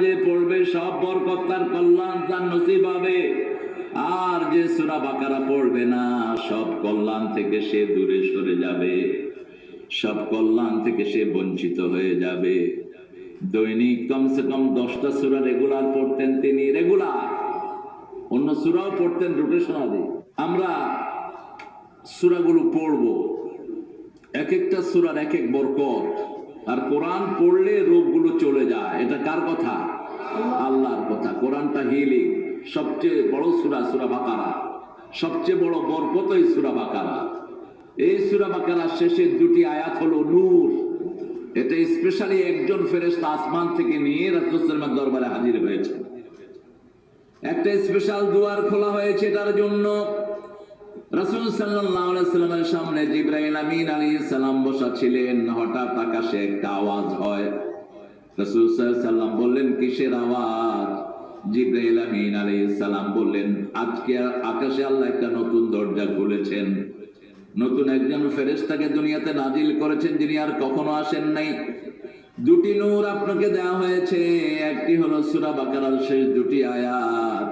যে পড়বে, সব বরকত কল্যাণ, তার নসিব হবে। আর যে সুরা বাকারা পড়বে না, সব কল্যাণ থেকে সে দূরে সরে যাবে। সব কল্যাণ থেকে সে বঞ্চিত হয়ে যাবে। দৈনিক কমসে কম দশটা সুরা রেগুলার পড়তেন তিনি, রেগুলার। অন্য সুরাও পড়তেন রোটেশনালি আমরা সুরাগুলো পড়ব। এক একটা সুরার এক এক বরকত। আর কোরআন পড়লে রোগগুলো চলে যায়। এটা কার কথা? আল্লাহর কথা। কোরআনটা হিলিং সবচেয়ে বড় সুরা সুরা বাকারা। সবচেয়ে বড় বরকত এই সুরা বাকারা। এই সুরা বাকারা শেষের দুটি আয়াত হলো নূর। এটা স্পেশালি একজন ফেরেশতা আসমান থেকে নিয়ে রাসূলের দরবারে হাজির হয়েছে। একটা স্পেশাল দুয়ার খোলা হয়েছে তার জন্য। রাসূল সাল্লামের সামনে জিবরাইল আমিন আলাইহিস সালাম বসা ছিলেন। হঠাৎ আকাশে একটা আওয়াজ হয়। রাসূল সাল্লাম বললেন, কিসের আওয়াজ? জিবরাইল আমিন আলাইহিস সালাম বললেন, আজকে আকাশে আল্লাহ একটা নতুন দরজা খুলেছেন। নতুন একজন ফেরেশতাকে দুনিয়াতে নাজিল করেছেন যিনি আর কখনো আসেন নাই। দুটি নূর আপনাকে দেওয়া হয়েছে। একটি হলো সুরা বাকারার শেষ দুটি আয়াত,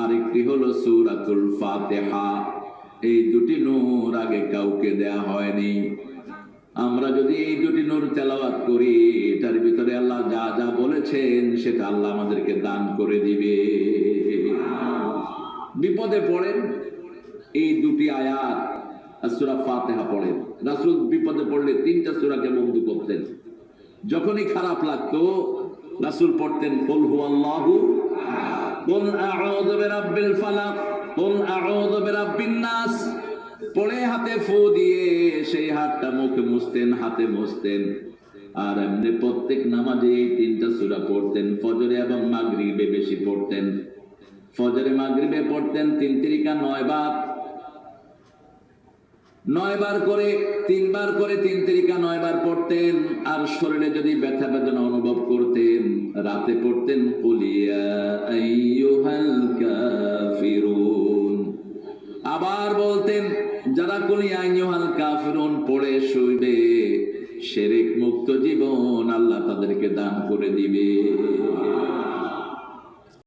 আরেকটি হলো সূরাতুল ফাতিহা। এই দুটি নূর আগে কাউকে দেয়া হয়নি। আমরা যদি এই দুটি নূর তেলাওয়াত করি, এটার ভিতরে আল্লাহ যা যা বলেছেন, সেটা আল্লাহ আমাদেরকে দান করে দিবে। বিপদে পড়েন, এই দুটি আয়াত সূরা ফাতিহা পড়েন। রাসূল বিপদে পড়লে তিনটা সূরাকে বন্ধু করতেন। যখনই খারাপ লাগতো, রাসূল পড়তেন কুল আউযু বিরাব্বিল ফালাক। কুল আউযু বিরাব্বিন নাস। পড়ে হাতে ফু দিয়ে সেই হাতটা মুখে মুছতেন, হাতে মুছতেন। আর এমনি প্রত্যেক নামাজে এই তিনটা পড়তেন, ফজরে এবং মাগরিবে বেশি পড়তেন। ফজরে, মাগরিবে পড়তেন তিন তিরিকা নয় বার। করে তিনবার করে তিন তিরিকা নয় বার পড়তেন। আর শরীরে যদি ব্যথা বেদনা অনুভব করতেন, রাতে পড়তেন কুলিয়া আইয়ুহাল যারা কুলিয়া আইয়ুহাল কাফিরুন পড়ে শুইবে। শেরেক মুক্ত জীবন আল্লাহ তাদেরকে দান করে দিবে।